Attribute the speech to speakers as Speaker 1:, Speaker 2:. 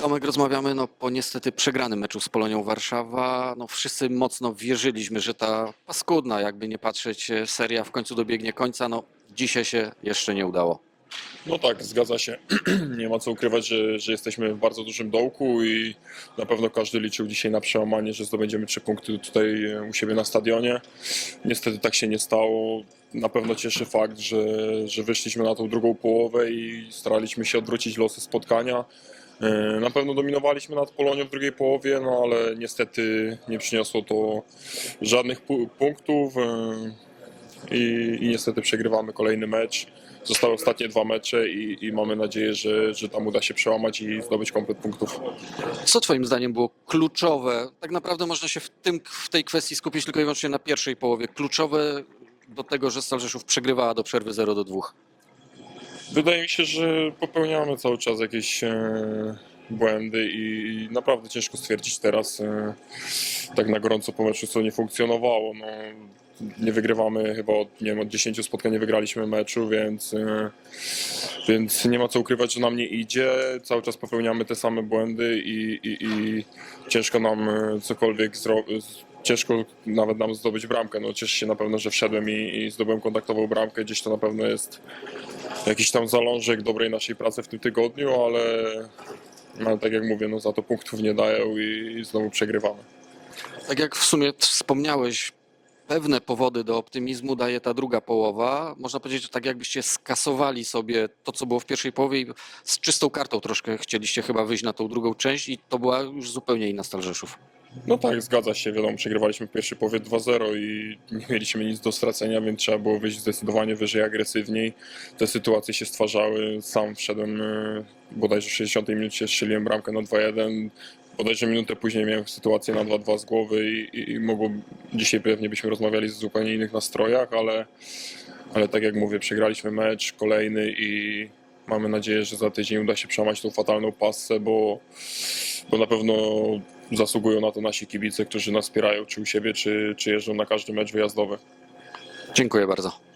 Speaker 1: Tomek, rozmawiamy no, po niestety przegranym meczu z Polonią Warszawa. No, wszyscy mocno wierzyliśmy, że ta paskudna, jakby nie patrzeć, e, seria w końcu dobiegnie końca. No, dzisiaj się jeszcze nie udało.
Speaker 2: No tak, zgadza się. Nie ma co ukrywać, że, że jesteśmy w bardzo dużym dołku i na pewno każdy liczył dzisiaj na przełamanie, że zdobędziemy trzy punkty tutaj e, u siebie na stadionie. Niestety tak się nie stało. Na pewno cieszy fakt, że, że wyszliśmy na tą drugą połowę i staraliśmy się odwrócić losy spotkania. E, Na pewno dominowaliśmy nad Polonią w drugiej połowie, no ale niestety nie przyniosło to żadnych pu- punktów e, i, i niestety przegrywamy kolejny mecz. Zostały ostatnie dwa mecze i, i mamy nadzieję, że, że tam uda się przełamać i zdobyć komplet punktów.
Speaker 1: Co Twoim zdaniem było kluczowe? Tak naprawdę można się w, tym, w tej kwestii skupić tylko i wyłącznie na pierwszej połowie. Kluczowe do tego, że Stal Rzeszów przegrywała do przerwy 0 do 2.
Speaker 2: Wydaje mi się, że popełniamy cały czas jakieś e, błędy i naprawdę ciężko stwierdzić teraz e, tak na gorąco po meczu, co nie funkcjonowało. No, nie wygrywamy chyba od, nie wiem, od 10 spotkań nie wygraliśmy meczu, więc, e, więc nie ma co ukrywać, że nam nie idzie. Cały czas popełniamy te same błędy i, i, i ciężko nam cokolwiek zrobić. Ciężko nawet nam zdobyć bramkę. No, cieszę się na pewno, że wszedłem i, i zdobyłem kontaktową bramkę. Gdzieś to na pewno jest jakiś tam zalążek dobrej naszej pracy w tym tygodniu, ale, ale tak jak mówię, no za to punktów nie dają i, i znowu przegrywamy.
Speaker 1: Tak jak w sumie wspomniałeś, pewne powody do optymizmu daje ta druga połowa. Można powiedzieć, że tak jakbyście skasowali sobie to, co było w pierwszej połowie i z czystą kartą troszkę chcieliście chyba wyjść na tą drugą część i to była już zupełnie inna Stal Rzeszów.
Speaker 2: No tak, zgadza się. Wiadomo, przegrywaliśmy w pierwszej połowie 2-0 i nie mieliśmy nic do stracenia, więc trzeba było wyjść zdecydowanie wyżej, agresywniej. Te sytuacje się stwarzały. Sam wszedłem e, bodajże w 60 minucie, strzeliłem bramkę na 2-1. Bodajże minutę później miałem sytuację na 2-2 z głowy i, i, mogło, dzisiaj pewnie byśmy rozmawiali z zupełnie innych nastrojach, ale, ale tak jak mówię, przegraliśmy mecz kolejny i mamy nadzieję, że za tydzień uda się przełamać tą fatalną passę, bo, bo na pewno zasługują na to nasi kibice, którzy nas wspierają, czy u siebie, czy, czy jeżdżą na każdy mecz wyjazdowy.
Speaker 1: Dziękuję bardzo.